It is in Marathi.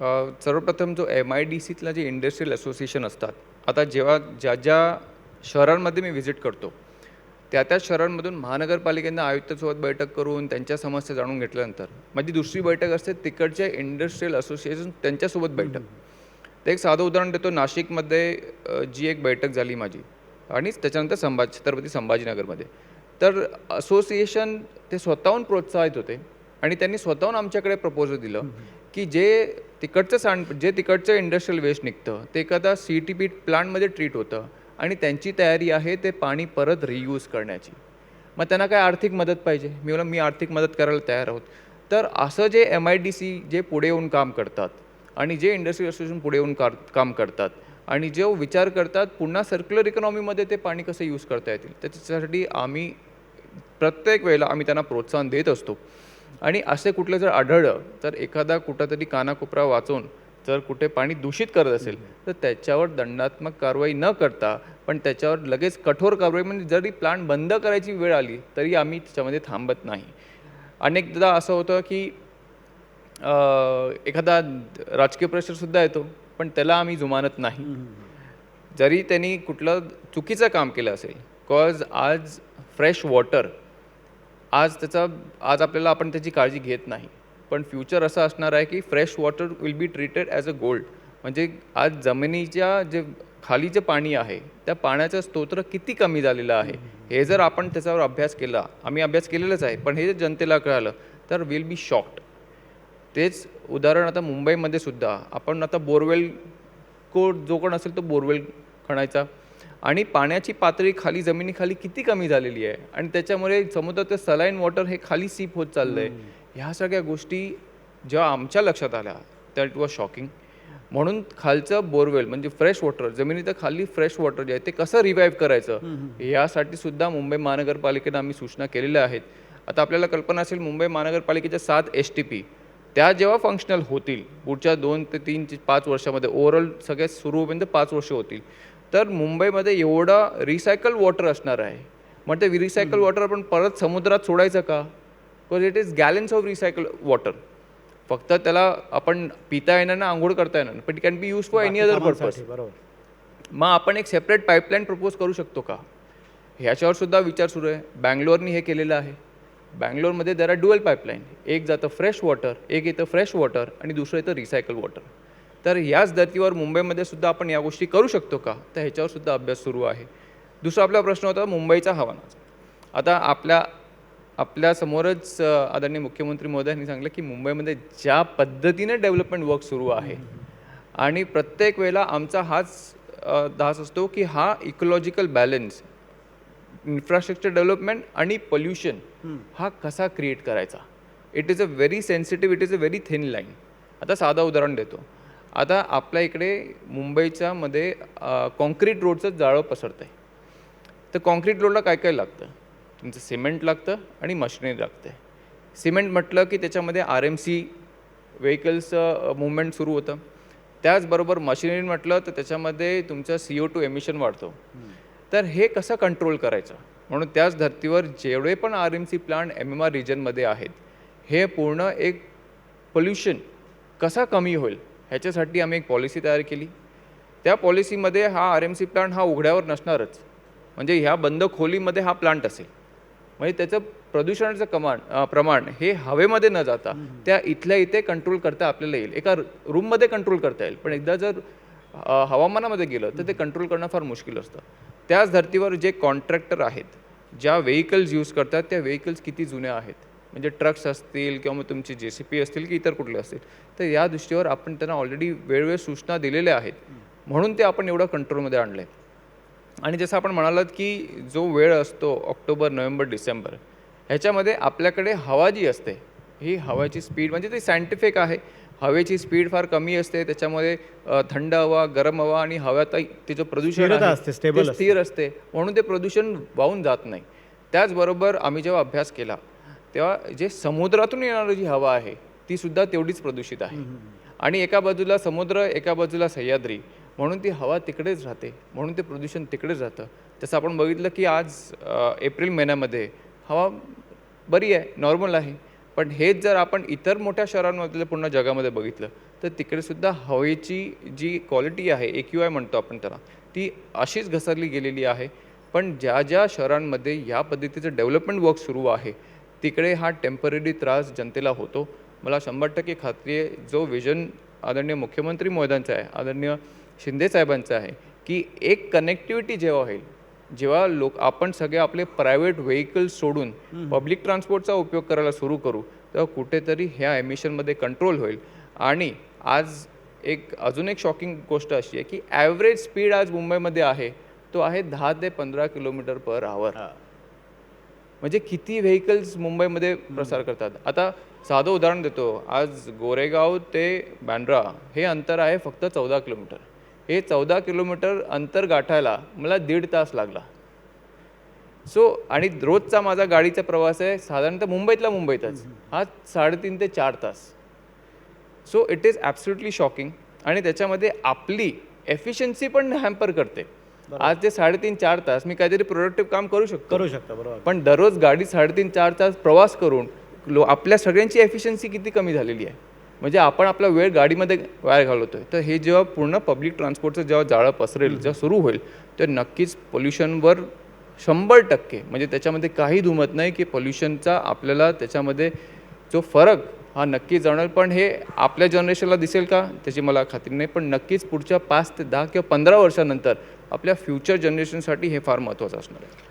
सर्वप्रथम जो एम आय डी सीतला जे इंडस्ट्रियल असोसिएशन असतात आता जेव्हा ज्या ज्या शहरांमध्ये मी व्हिजिट करतो त्या त्या शहरांमधून महानगरपालिकेनं आयुक्तासोबत बैठक करून त्यांच्या समस्या जाणून घेतल्यानंतर माझी दुसरी बैठक असते तिकडच्या इंडस्ट्रियल असोसिएशन त्यांच्यासोबत बैठक. तर एक साधं उदाहरण देतो नाशिकमध्ये जी एक बैठक झाली माझी आणि त्याच्यानंतर संभाजी छत्रपती संभाजीनगरमध्ये. तर असोसिएशन ते स्वतःहून प्रोत्साहित होते आणि त्यांनी स्वतःहून आमच्याकडे प्रपोजल दिलं की जे तिकडचं सांड जे तिकडचं इंडस्ट्रियल वेस्ट निघतं ते एखादा सी टी पी प्लांटमध्ये ट्रीट होतं आणि त्यांची तयारी आहे ते पाणी परत रियूज करण्याची. मग त्यांना काय आर्थिक मदत पाहिजे? मी बोला मी आर्थिक मदत करायला तयार आहोत. तर असं जे एम आय डी सी जे पुढे येऊन काम करतात आणि जे इंडस्ट्रियल असोसिएशन पुढे येऊन कार काम करतात आणि जे विचार करतात पुन्हा सर्क्युलर इकॉनॉमीमध्ये ते पाणी कसं यूज करता येतील? त्याच्यासाठी आम्ही प्रत्येक वेळेला आम्ही त्यांना प्रोत्साहन देत असतो. आणि असे कुठलं जर आढळलं तर एखादा कुठंतरी कानाकोपरा वाचून जर कुठे पाणी दूषित करत असेल तर त्याच्यावर दंडात्मक कारवाई न करता पण त्याच्यावर लगेच कठोर कारवाई म्हणजे जरी प्लांट बंद करायची वेळ आली तरी आम्ही त्याच्यामध्ये थांबत नाही. अनेकदा असं होतं की एखादा राजकीय प्रेशरसुद्धा येतो पण त्याला आम्ही जुमानत नाही. जरी त्यांनी कुठलं चुकीचं काम केलं असेल कॉज आज फ्रेश वॉटर आज त्याचा आज आपल्याला आपण त्याची काळजी घेत नाही. पण फ्युचर असं असणार आहे की fresh water will be treated as a gold. म्हणजे आज जमिनीच्या जे खाली जे पाणी आहे त्या पाण्याचं स्तोत्र किती कमी झालेलं आहे हे जर आपण त्याच्यावर अभ्यास केला आम्ही अभ्यास केलेलाच आहे पण हे जर जनतेला कळालं तर विल बी शॉक्ड. तेच उदाहरण आता मुंबईमध्ये सुद्धा आपण आता बोरवेल को जो कोण असेल तो बोरवेल खणायचा आणि पाण्याची पातळी खाली जमिनीखाली किती कमी झालेली आहे? आणि त्याच्यामुळे समुद्राचं सलाईन वॉटर हे खाली सीप होत चाललं आहे ह्या सगळ्या गोष्टी जेव्हा आमच्या लक्षात आल्या त्या इट वॉज शॉकिंग. म्हणून खालचं बोरवेल म्हणजे फ्रेश वॉटर जमिनीचं खाली फ्रेश वॉटर जे आहे ते कसं रिवाईव्ह करायचं? यासाठी सुद्धा मुंबई महानगरपालिकेनं आम्ही सूचना केलेल्या आहेत. आता आपल्याला कल्पना असेल मुंबई महानगरपालिकेच्या सात एस टी पी त्या जेव्हा फंक्शनल होतील पुढच्या दोन ते तीन पाच वर्षामध्ये ओव्हरऑल सगळ्यात सुरू होईपर्यंत पाच वर्ष होतील. तर मुंबईमध्ये एवढं रिसायकल वॉटर असणार आहे. मग ते रिसायकल वॉटर आपण परत समुद्रात सोडायचं का? Because it is gallons of recycle water फक्त त्याला आपण पिता येणार ना आंघोळ करता येणार पण it can be use for any other purpose बरोबर. मग आपण एक सेपरेट पाईपलाईन प्रपोज करू शकतो का? ह्याच्यावर सुद्धा विचार सुरू आहे. बँगलोरनी हे केलेलं आहे. बँगलोरमध्ये देर आर डुअल पाईपलाईन एक जातं फ्रेश वॉटर एक येतं फ्रेश वॉटर आणि दुसरं येतं रिसायकल वॉटर तर याच धर्तीवर मुंबईमध्ये सुद्धा आपण या गोष्टी करू शकतो का? तर ह्याच्यावर सुद्धा अभ्यास सुरू आहे. दुसरा आपला प्रश्न होता मुंबईचा हवामानाचा आता आपल्या आपल्यासमोरच आदरणीय मुख्यमंत्री महोदयांनी सांगितलं की मुंबईमध्ये ज्या पद्धतीने डेव्हलपमेंट वर्क सुरू आहे आणि प्रत्येक वेळेला आमचा हाच धास असतो की हा इकोलॉजिकल बॅलन्स इन्फ्रास्ट्रक्चर डेव्हलपमेंट आणि पोल्युशन हा कसा क्रिएट करायचा? It is a very sensitive it is a very thin line आता साधा उदाहरण देतो. आता आपल्या इकडे मुंबईच्या मध्ये कॉन्क्रीट रोडचं जाळं पसरतं आहे तर कॉन्क्रीट रोडला काय काय लागतं? तुमचं सिमेंट लागतं आणि मशिनरी लागते सिमेंट म्हटलं की त्याच्यामध्ये आर एम सी व्हेकल्सचं मुवमेंट सुरू होतं. त्याचबरोबर मशिनरी म्हटलं तर त्याच्यामध्ये तुमचं सी ओ टू एमिशन वाढतो. तर हे कसं कंट्रोल करायचं? म्हणून त्याच धर्तीवर जेवढे पण R M C plant M M R रिजनमध्ये आहेत हे पूर्ण एक पोल्युशन कसा कमी होईल? ह्याच्यासाठी आम्ही एक पॉलिसी तयार केली. त्या पॉलिसीमध्ये हा आर एम सी प्लांट हा उघड्यावर नसणारच. म्हणजे ह्या बंद खोलीमध्ये हा प्लांट असेल. म्हणजे त्याचं प्रदूषणाचं कमान प्रमाण हे हवेमध्ये न जाता त्या इथल्या इथे कंट्रोल करता आपल्याला येईल. एका रूममध्ये कंट्रोल करता येईल. पण एकदा जर हवामानामध्ये गेलं तर ते कंट्रोल करणं फार मुश्किल असतं. त्याच धर्तीवर जे कॉन्ट्रॅक्टर आहेत ज्या व्हेकल्स यूज करतात त्या व्हेकल्स किती जुन्या आहेत? म्हणजे ट्रक्स असतील किंवा मग तुमची जे सी पी असतील की इतर कुठले असतील तर या दृष्टीवर आपण त्यांना ऑलरेडी वेळोवेळ सूचना दिलेल्या आहेत. म्हणून ते आपण एवढं कंट्रोलमध्ये आणलं आहे आणि जसं आपण म्हणालात की जो वेळ असतो ऑक्टोबर नोव्हेंबर डिसेंबर ह्याच्यामध्ये आपल्याकडे हवा जी असते ही हवाची स्पीड म्हणजे ती सायंटिफिक आहे. हवेची स्पीड फार कमी असते त्याच्यामध्ये थंड हवा गरम हवा आणि हव्यात तिचं प्रदूषण स्थिरता आहे, असते, ते स्थिर असते. म्हणून ते प्रदूषण वाहून जात नाही. त्याचबरोबर आम्ही जेव्हा अभ्यास केला तेव्हा जे समुद्रातून येणारी जी हवा आहे ती सुद्धा तेवढीच प्रदूषित आहे. आणि एका बाजूला समुद्र एका बाजूला सह्याद्री म्हणून ती हवा तिकडेच राहते म्हणून ते प्रदूषण तिकडेच राहतं तसं आपण बघितलं की आज एप्रिल महिन्यामध्ये हवा बरी आहे नॉर्मल आहे. पण हेच जर आपण इतर मोठ्या शहरांमधलं पूर्ण जगामध्ये बघितलं तर तिकडे सुद्धा हवेची जी क्वालिटी आहे ए क्यू आय म्हणतो आपण त्याला ती अशीच घसरली गेलेली आहे. पण ज्या ज्या शहरांमध्ये या पद्धतीचं डेव्हलपमेंट वर्क सुरू आहे तिकडे हा टेंपररी त्रास जनतेला होतो. मला शंभर टक्के खात्री आहे जो विजन आदरणीय मुख्यमंत्री महोदयांचा आहे आदरणीय शिंदे साहेबांचा आहे की एक कनेक्टिव्हिटी जेव्हा होईल जेव्हा लोक आपण सगळे आपले प्रायव्हेट व्हेकल्स सोडून पब्लिक ट्रान्सपोर्टचा उपयोग करायला सुरू करू तेव्हा कुठेतरी ह्या एमिशनमध्ये कंट्रोल होईल. आणि आज एक अजून एक शॉकिंग गोष्ट अशी आहे की ॲव्हरेज स्पीड आज मुंबईमध्ये आहे तो आहे दहा ते पंधरा किलोमीटर पर आवर म्हणजे किती व्हेकल्स मुंबईमध्ये प्रसार करतात? आता साधं उदाहरण देतो. आज गोरेगाव ते बँड्रा हे अंतर आहे फक्त चौदा किलोमीटर. हे चौदा किलोमीटर अंतर गाठायला मला दीड तास लागला. सो आणि रोजचा माझा गाडीचा प्रवास आहे साधारणतः मुंबईतला मुंबईतच. हा साडेतीन ते चार तास. So it is absolutely shocking आणि त्याच्यामध्ये आपली एफिशियन्सी पण हॅम्पर करते. आज ते साडेतीन चार तास मी काहीतरी प्रोडक्टिव्ह काम करू शकतो. करू शकता बरोबर. पण दररोज गाडी साडेतीन चार तास प्रवास करून लो आपल्या सगळ्यांची एफिशियन्सी किती कमी झालेली आहे? म्हणजे आपण आपला वेळ गाडीमध्ये वाया घालवतोय. तर हे जेव्हा पूर्ण पब्लिक ट्रान्सपोर्टचं जेव्हा जाळं पसरेल जेव्हा सुरू होईल तर नक्कीच पोल्युशनवर शंभर टक्के म्हणजे त्याच्यामध्ये काही दुमत नाही की पोल्युशनचा आपल्याला त्याच्यामध्ये जो फरक हा नक्की जाणवेल पण हे आपल्या जनरेशनला दिसेल का? त्याची मला खात्री नाही पण नक्कीच पुढच्या पाच ते दहा किंवा पंधरा वर्षानंतर आपल्या फ्युचर जनरेशनसाठी हे फार महत्त्वाचं असणार आहे.